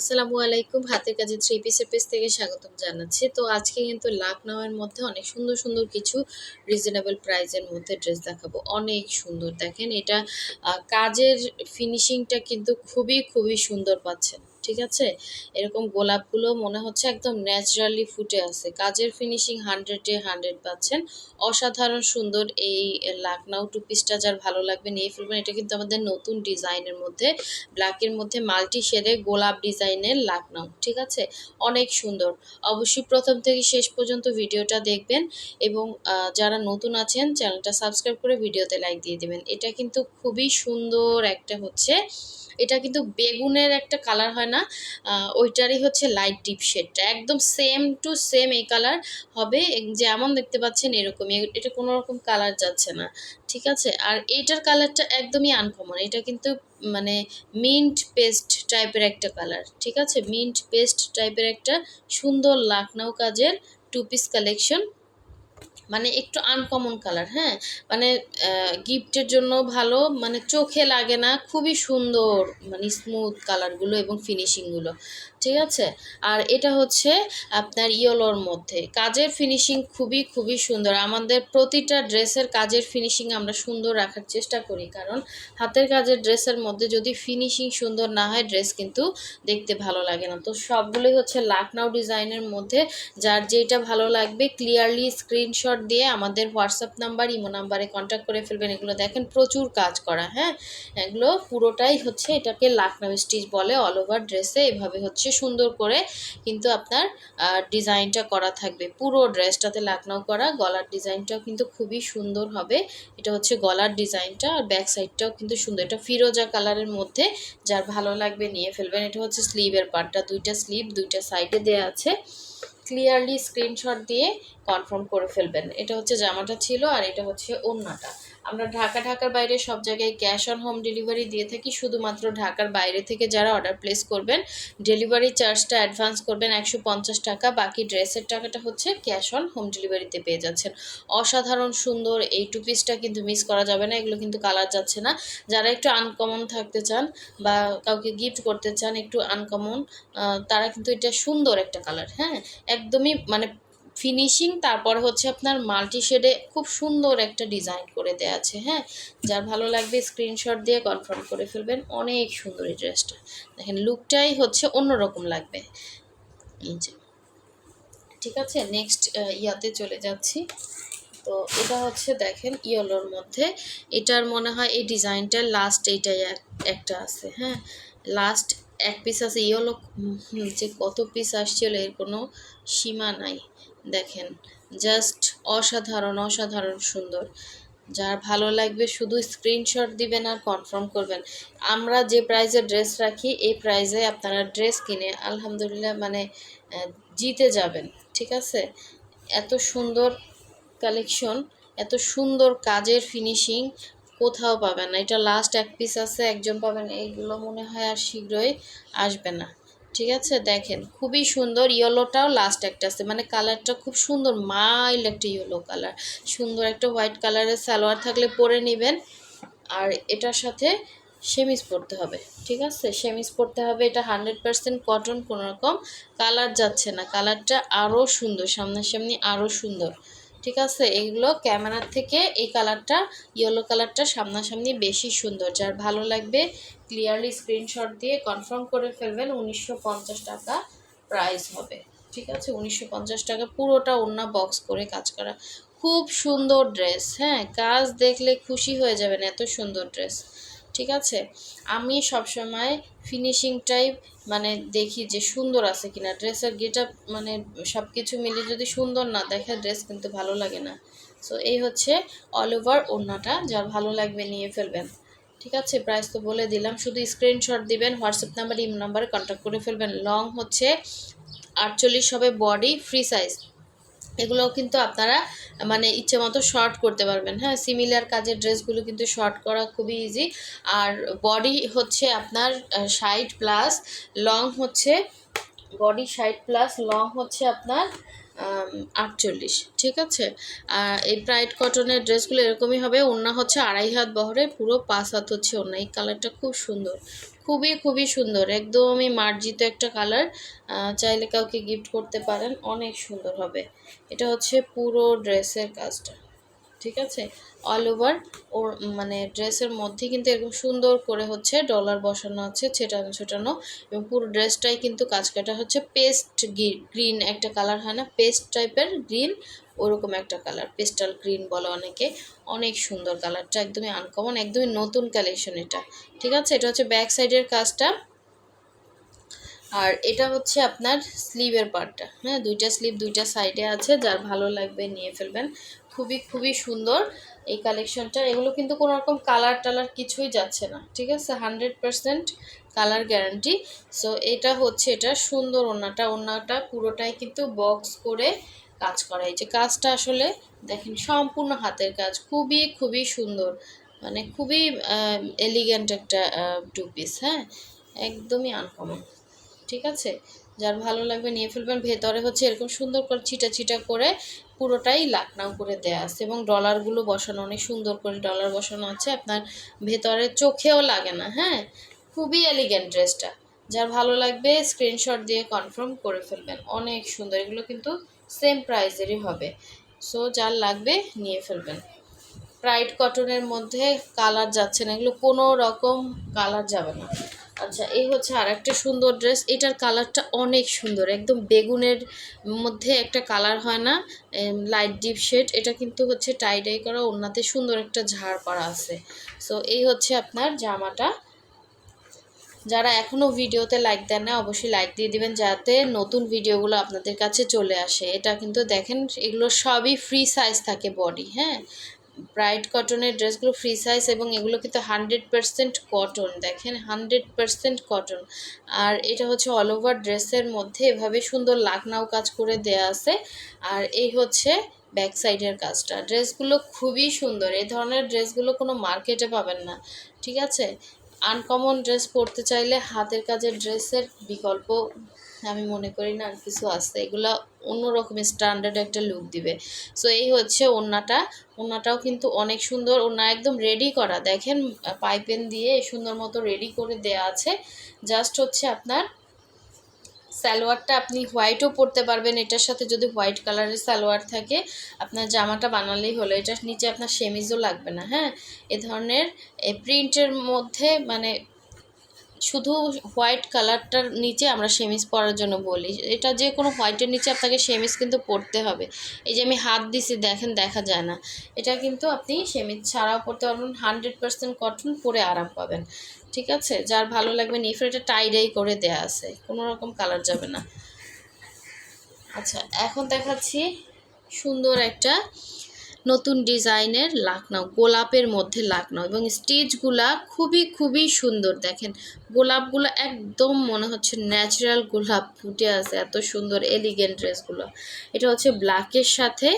আসসালামু আলাইকুম। হাতের কাজে থ্রি পিসের পেজ থেকে স্বাগতম জানাচ্ছি। তো আজকে কিন্তু লাখনৌয়ের মধ্যে অনেক সুন্দর সুন্দর কিছু রিজনেবল প্রাইজের মধ্যে ড্রেস দেখাবো। অনেক সুন্দর। দেখেন এটা কাজের ফিনিশিংটা কিন্তু খুবই খুবই সুন্দর পাচ্ছেন। ঠিক আছে? এরকম গোলাপগুলো মনে হচ্ছে একদম ন্যাচারালি ফুটে আছে। কাজের ফিনিশিং হান্ড্রেডে হান্ড্রেড পাচ্ছেন। অসাধারণ সুন্দর এই লাকনাউ টু পিসটা যার ভালো লাগবে নিয়ে ফেলবেন। এটা কিন্তু আমাদের নতুন ডিজাইনের মধ্যে ব্ল্যাকের মধ্যে মাল্টি শেডে গোলাপ ডিজাইনের লাকনাউ ঠিক আছে? অনেক সুন্দর। অবশ্যই প্রথম থেকে শেষ পর্যন্ত ভিডিওটা দেখবেন এবং যারা নতুন আছেন, চ্যানেলটা সাবস্ক্রাইব করে ভিডিওতে লাইক দিয়ে দিবেন। এটা কিন্তু খুবই সুন্দর একটা হচ্ছে, এটা কিন্তু বেগুনের একটা কালার হয় না ওইটারই হচ্ছে লাইট ডিপ শেডটা একদম সেম টু সেম এই কালার হবে যেমন দেখতে পাচ্ছেন এরকমই। এটা কোনো রকম কালার যাচ্ছে না, ঠিক আছে? আর এইটার কালারটা একদমই আনকমন এটা কিন্তু মানে মিন্ট পেস্ট টাইপের একটা কালার ঠিক আছে? মিন্ট পেস্ট টাইপের একটা সুন্দর লাকনাউ কাজের টু পিস কালেকশন মানে একটু আনকমন কালার হ্যাঁ? মানে গিফটের জন্য ভালো মানে চোখে লাগে না, খুবই সুন্দর মানে স্মুথ কালারগুলো এবং ফিনিশিংগুলো ঠিক আছে? আর এটা হচ্ছে আপনার ইয়েলোর মধ্যে। কাজের ফিনিশিং খুবই খুবই সুন্দর। আমাদের প্রতিটা ড্রেসের কাজের ফিনিশিং আমরা সুন্দর রাখার চেষ্টা করি। কারণ হাতের কাজের ড্রেসের মধ্যে যদি ফিনিশিং সুন্দর না হয়, ড্রেস কিন্তু দেখতে ভালো লাগে না। তো সবগুলোই হচ্ছে লাকনাউ ডিজাইনের মধ্যে। যার যেটা ভালো লাগবে ক্লিয়ারলি স্ক্রিনশট দিয়ে আমাদের হোয়াটসঅ্যাপ নাম্বার ইমো নাম্বারে কন্ট্যাক্ট করে ফেলবেন। এগুলো দেখেন প্রচুর কাজ করা হ্যাঁ? এগুলো পুরোটাই হচ্ছে এটাকে লাকনাউ স্টিচ বলে অল ওভার ড্রেসে এভাবে হচ্ছে সুন্দর করে কিন্তু আপনার ডিজাইনটা করা থাকবে। পুরো ড্রেসটাতে লাকনাও করা, গলার ডিজাইনটাও কিন্তু খুবই সুন্দর হবে। এটা হচ্ছে গলার ডিজাইনটা আর ব্যাক সাইডটাও কিন্তু সুন্দর। এটা ফিরোজা কালারের মধ্যে, যার ভালো লাগবে নিয়ে ফেলবেন। এটা হচ্ছে স্লিভের পার্টটা। দুইটা স্লিভ, দুইটা সাইডে দেওয়া আছে। ক্লিয়ারলি স্ক্রিনশট দিয়ে কনফার্ম করে ফেলবেন। এটা হচ্ছে জামাটা ছিল আর এটা হচ্ছে ওড়নাটা। আমরা ঢাকা, ঢাকার বাইরে সব জায়গায় ক্যাশ অন হোম ডেলিভারি দিয়ে থাকি। শুধুমাত্র ঢাকার বাইরে থেকে যারা অর্ডার প্লেস করবেন ডেলিভারি চার্জটা অ্যাডভান্স করবেন একশো পঞ্চাশ টাকা, বাকি ড্রেসের টাকাটা হচ্ছে ক্যাশ অন হোম ডেলিভারিতে পেয়ে যাচ্ছেন। অসাধারণ, সুন্দর, এই টু পিসটা কিন্তু মিস করা যাবে না, এগুলো কিন্তু কালার যাচ্ছে না। যারা একটু আনকমন থাকতে চান বা কাউকে গিফট করতে চান একটু আনকমন তারা কিন্তু এটা সুন্দর একটা কালার হ্যাঁ? একদমই মানে ফিনিশিং তারপর হচ্ছে আপনার মাল্টি শেডে খুব সুন্দর একটা ডিজাইন করে দেওয়া আছে হ্যাঁ? যার ভালো লাগবে স্ক্রিনশট দিয়ে কনফার্ম করে ফেলবেন, অনেক সুন্দর এই ড্রেসটা দেখেন লুকটাই হচ্ছে অন্যরকম লাগবে। ঠিক আছে নেক্সট ইয়াতে চলে যাচ্ছি। তো এটা হচ্ছে দেখেন, ইয়েলোর মধ্যে। এটার মনে হয় এই ডিজাইনটার লাস্ট এইটাই এক- একটা আছে হ্যাঁ? লাস্ট এক পিস আছে ইয়েলো যে কত পিস আসছিল এর কোনো সীমা নাই। দেখেন জাস্ট অসাধারণ অসাধারণ সুন্দর। যার ভালো লাগবে শুধু স্ক্রিনশট দিবেন আর কনফার্ম করবেন। আমরা যে প্রাইজে ড্রেস রাখি, এই প্রাইজে আপনারা ড্রেস কিনে, আলহামদুলিল্লাহ মানে জিতে যাবেন, ঠিক আছে? এত সুন্দর কালেকশন এত সুন্দর কাজের ফিনিশিং কোথাও পাবেন না। এটা লাস্ট এক পিস আছে, একজন পাবেন, এইগুলো মনে হয় আর শীঘ্রই আসবে না। ঠিক আছে? দেখেন, খুবই সুন্দর ইয়েলোটাও লাস্ট একটা আছে। মানে কালারটা খুব সুন্দর মাইল্ড একটা ইয়েলো কালার সুন্দর একটা হোয়াইট কালারের সালোয়ার থাকলে পরে নেবেন। আর এটার সাথে সেমিস পরতে হবে। ঠিক আছে? সেমিস পরতে হবে, এটা হান্ড্রেড পার্সেন্ট কটন কোনোরকম কালার যাচ্ছে না। কালারটা আরও সুন্দর, সামনাসামনি আরও সুন্দর। ঠিক আছে? এগুলো ক্যামেরার থেকে এই কালারটা ইয়েলো কালারটা সামনাসামনি বেশি সুন্দর। যার ভালো লাগবে ক্লিয়ারলি স্ক্রিনশট দিয়ে কনফার্ম করে ফেলবেন, উনিশশো পঞ্চাশ টাকা প্রাইস হবে। ঠিক আছে? উনিশশো পঞ্চাশ টাকা পুরোটা অন্য বক্স করে কাজ করা। খুব সুন্দর ড্রেস হ্যাঁ? কাজ দেখলে খুশি হয়ে যাবেন, এত সুন্দর ড্রেস ঠিক আছে? আমি সবসময় ফিনিশিংটাই মানে দেখি যে সুন্দর আছে কিনা। ড্রেসের গেটআপ মানে সব কিছু মিলে যদি সুন্দর না দেখে, ড্রেস কিন্তু ভালো লাগে না। সো এই হচ্ছে অল ওভার ওড়নাটা যার ভালো লাগবে নিয়ে ফেলবেন। ঠিক আছে? প্রাইস তো বলে দিলাম। শুধু স্ক্রিনশট দিবেন, হোয়াটসঅ্যাপ নাম্বার ইম নাম্বারে কন্ট্যাক্ট করে ফেলবেন। লং হচ্ছে আটচল্লিশ হবে বডি ফ্রি সাইজ এগুলো কিন্তু আপনারা মানে ইচ্ছে মতো শর্ট করতে পারবেন। হ্যাঁ সিমিলার কাজের ড্রেসগুলো কিন্তু শর্ট করা খুবই ইজি আর বডি হচ্ছে আপনার ষাট প্লাস লং হচ্ছে বডি ষাট প্লাস লং হচ্ছে আপনার আটচল্লিশ। ঠিক আছে? আর এই ব্রাইট কটনের ড্রেসগুলো এরকমই হবে। ওড়না হচ্ছে আড়াই হাত বহরে, পুরো পাঁচ হাত হচ্ছে ওড়না। এই কালারটা খুব সুন্দর। খুবই খুবই সুন্দর। একদমই মার্জিত একটা কালার। চাইলে কাউকে গিফট করতে পারেন, অনেক সুন্দর হবে। এটা হচ্ছে পুরো ড্রেসের কাজটা, ঠিক আছে? অল ওভার ওর মানে ড্রেসের মধ্যে কিন্তু এরকম সুন্দর করে হচ্ছে ডলার বসানো আছে, ছেটানো ছেটানো। এবং পুরো ড্রেসটাই কিন্তু কাজ কাটা হচ্ছে পেস্ট গ্রিন একটা কালার, হয় না? পেস্ট টাইপের গ্রিন ওরকম একটা কালার পেস্টাল গ্রিন বলে অনেকে, অনেক সুন্দর কালারটা একদমই আনকমন একদমই নতুন কালেকশন এটা, ঠিক আছে? এটা হচ্ছে ব্যাক সাইডের কাজটা। আর এটা হচ্ছে আপনার স্লিভের পার্টটা হ্যাঁ? দুইটা স্লিভ দুইটা সাইডে আছে, যার ভালো লাগবে নিয়ে ফেলবেন। খুবই খুবই সুন্দর এই কালেকশনটা এগুলো কিন্তু কোনো রকম কালার টালার কিছুই যাচ্ছে না, ঠিক আছে? Hundred percent colour guarantee so এটা হচ্ছে, এটা সুন্দর ওনাটা ওনাটা পুরোটাই কিন্তু বক্স করে কাজ করা। এই যে কাজটা আসলে দেখেন সম্পূর্ণ হাতের কাজ, খুবই খুবই সুন্দর। মানে খুবই এলিগেন্ট একটা টু পিস হ্যাঁ? একদমই আনকমন ঠিক আছে? যার ভালো লাগবে নিয়ে ফেলবেন। ভেতরে হচ্ছে এরকম সুন্দর করে ছিটা ছিটা করে পুরোটাই লাকনাও করে দেয়া আছে এবং ডলারগুলো বসানো, অনেক সুন্দর করে ডলার বসানো আছে। আপনার ভেতরে চোখেও লাগে না হ্যাঁ? খুবই এলিগেন্ট ড্রেসটা যার ভালো লাগবে স্ক্রিনশট দিয়ে কনফার্ম করে ফেলবেন। অনেক সুন্দর। এগুলো কিন্তু সেম প্রাইসেরই হবে। সো যার লাগবে নিয়ে ফেলবেন। প্রাইড কটনের মধ্যে কালার যাচ্ছে না, এগুলো কোনো রকম কালার যাবে না। আচ্ছা এই হচ্ছে আর একটা সুন্দর ড্রেস এটার কালারটা অনেক সুন্দর, একদম বেগুনের মধ্যে একটা কালার হয় না লাইট ডিপ শেড এটা কিন্তু হচ্ছে টাইডাই করা ওনাতে সুন্দর একটা ঝাড় করা আছে। সো এই হচ্ছে আপনার জামাটা। যারা এখনও ভিডিওতে লাইক দেন না, অবশ্যই লাইক দিয়ে দিবেন যাতে নতুন ভিডিওগুলো আপনাদের কাছে চলে আসে। এটা কিন্তু দেখেন, এগুলো সবই ফ্রি সাইজ থাকে বডি হ্যাঁ? ব্রাইট কটনের ড্রেসগুলো ফ্রি সাইজ এবং এগুলো কিন্তু হান্ড্রেড পারসেন্ট কটন দেখেন? হান্ড্রেড পারসেন্ট কটন আর এটা হচ্ছে অল ওভার ড্রেসের মধ্যে এভাবে সুন্দর লাকনাও কাজ করে দেয়া আছে। আর এই হচ্ছে ব্যাক সাইডের কাজটা ড্রেসগুলো খুবই সুন্দর। এই ধরনের ড্রেসগুলো কোনো মার্কেটে পাবেন না, ঠিক আছে? আনকমন ড্রেস পরতে চাইলে হাতের কাজের ড্রেসের বিকল্প আমি মনে করি না, আর কিছু আছে। এগুলো অন্যরকম স্ট্যান্ডার্ড একটা লুক দিবে। সো এই হচ্ছে ওড়নাটা। ওড়নাটাও কিন্তু অনেক সুন্দর। ওড়না একদম রেডি করা। দেখেন, পাইপেন দিয়ে সুন্দর মতো রেডি করে দেয়া আছে। জাস্ট হচ্ছে আপনার সালোয়ারটা আপনি হোয়াইটও পরতে পারবেন। এটার সাথে যদি হোয়াইট কালারের সালোয়ার থাকে, আপনার জামাটা বানালেই হলো। এটার নিচে আপনার সেমিজও লাগবে না হ্যাঁ? এ ধরনের প্রিন্টের মধ্যে মানে শুধু হোয়াইট কালারটার নিচে আমরা সেমিস পরার জন্য বলি। এটা যে কোনো হোয়াইটের নিচে আপনাকে সেমিস কিন্তু পরতে হবে। এই যে আমি হাত দিছি, দেখেন, দেখা যায় না। এটা কিন্তু আপনি সেমিস ছাড়াও পরতে পারবেন। হান্ড্রেড পার্সেন্ট কটন পরে আরাম পাবেন। ঠিক আছে? যার ভালো লাগবে নিফে এটা টাইডাই করে দেয়া আছে। কোনো রকম কালার যাবে না। আচ্ছা এখন দেখাচ্ছি সুন্দর একটা নতুন ডিজাইনের লাকনাও, গোলাপের মধ্যে লাকনাও এবং স্টিচগুলা খুবই খুবই সুন্দর। দেখেন, গোলাপগুলো একদম মনে হচ্ছে ন্যাচারাল গোলাপ ফুটে আছে, এত সুন্দর এলিগেন্ট ড্রেসগুলো। এটা হচ্ছে ব্ল্যাকের সাথে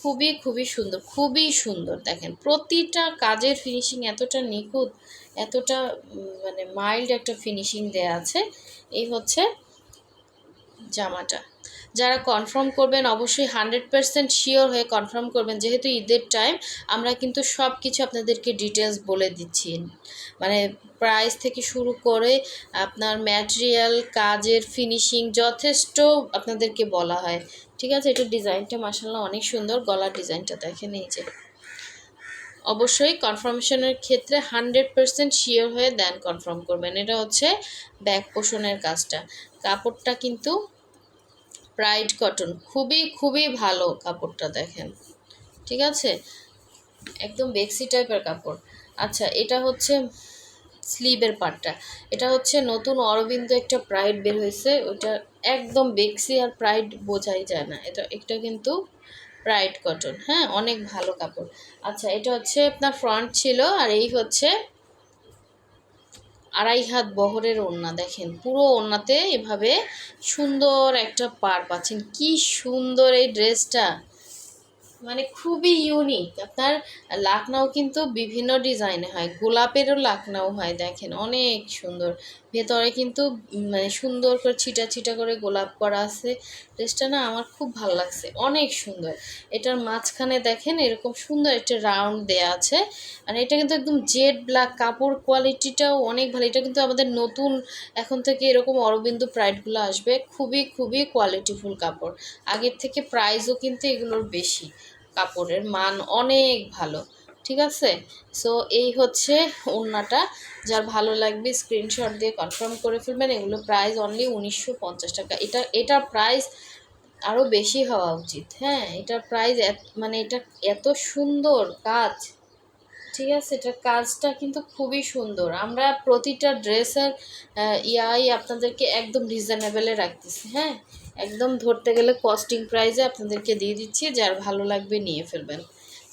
খুবই খুবই সুন্দর খুবই সুন্দর। দেখেন, প্রতিটা কাজের ফিনিশিং এতটা নিখুঁত এতটা মানে মাইল্ড একটা ফিনিশিং দেয়া আছে। এই হচ্ছে জামাটা। যারা কনফার্ম করবেন, অবশ্যই হান্ড্রেড পারসেন্ট শিওর হয়ে কনফার্ম করবেন। যেহেতু ঈদের টাইম আমরা কিন্তু সব কিছু আপনাদেরকে ডিটেলস বলে দিচ্ছি। মানে প্রাইস থেকে শুরু করে আপনার ম্যাটেরিয়াল কাজের ফিনিশিং যথেষ্ট আপনাদেরকে বলা হয়। ঠিক আছে? এটা ডিজাইনটা মাসাল্লাহ অনেক সুন্দর। গলার ডিজাইনটা দেখেন এই যে। অবশ্যই কনফার্মেশনের ক্ষেত্রে হান্ড্রেড পারসেন্ট শিওর হয়ে দেন কনফার্ম করবেন। এটা হচ্ছে ব্যাক পোষণের কাজটা। কাপড়টা কিন্তু প্রাইড কটন খুবই খুবই ভালো কাপড়টা দেখেন। ঠিক আছে? একদম বেক্সি টাইপের কাপড়। আচ্ছা এটা হচ্ছে স্লিভের পার্টটা এটা হচ্ছে নতুন অরবিন্দ একটা প্রাইড বের হয়েছে। ওটা একদম বেক্সি আর প্রাইড বোঝাই যায় না। এটা এটা কিন্তু প্রাইড কটন হ্যাঁ? অনেক ভালো কাপড়। আচ্ছা এটা হচ্ছে আপনার ফ্রন্ট ছিল আর এই হচ্ছে আড়াই হাত বহরের ওড়না, দেখেন। পুরো ওড়নাতে এভাবে সুন্দর একটা পার পাচ্ছেন। কি সুন্দর এই ড্রেসটা মানে খুবই ইউনিক আপনার লাকনাও কিন্তু বিভিন্ন ডিজাইনে হয়, গোলাপেরও লাকনাও হয়, দেখেন অনেক সুন্দর। ভেতরে কিন্তু মানে সুন্দর করে ছিটা ছিটা করে গোলাপ করা আছে। ড্রেসটা না আমার খুব ভালো লাগছে, অনেক সুন্দর। এটার মাঝখানে দেখেন এরকম সুন্দর একটা রাউন্ড দেয়া আছে। আর এটা কিন্তু একদম জেড ব্ল্যাক কাপড় কোয়ালিটিটাও অনেক ভালো। এটা কিন্তু আমাদের নতুন, এখন থেকে এরকম অরবিন্দু প্রাইডগুলো আসবে। খুবই খুবই কোয়ালিটিফুল কাপড়। আগের থেকে প্রাইসও কিন্তু এগুলোর বেশি। কাপড়ের মান অনেক ভালো, ঠিক আছে? সো এই হচ্ছে ওড়নাটা। যার ভালো লাগবে স্ক্রিনশট দিয়ে কনফার্ম করে ফেলবেন। এগুলো প্রাইস অনলি উনিশশো পঞ্চাশ টাকা। এটা এটার প্রাইস আরও বেশি হওয়া উচিত হ্যাঁ? এটার প্রাইস মানে এটা এত সুন্দর কাজ, ঠিক আছে? এটার কাজটা কিন্তু খুবই সুন্দর। আমরা প্রতিটা ড্রেসের ইয়াই আপনাদেরকে একদম রিজনেবলে রাখতেছি হ্যাঁ? একদম ধরতে গেলে কস্টিং প্রাইজে আপনাদেরকে দিয়ে দিচ্ছি, যার ভালো লাগবে নিয়ে ফেলবেন।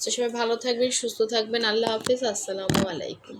সে সবাই ভালো থাকবেন, সুস্থ থাকবেন, আল্লাহ হাফিজ, আসসালামু আলাইকুম।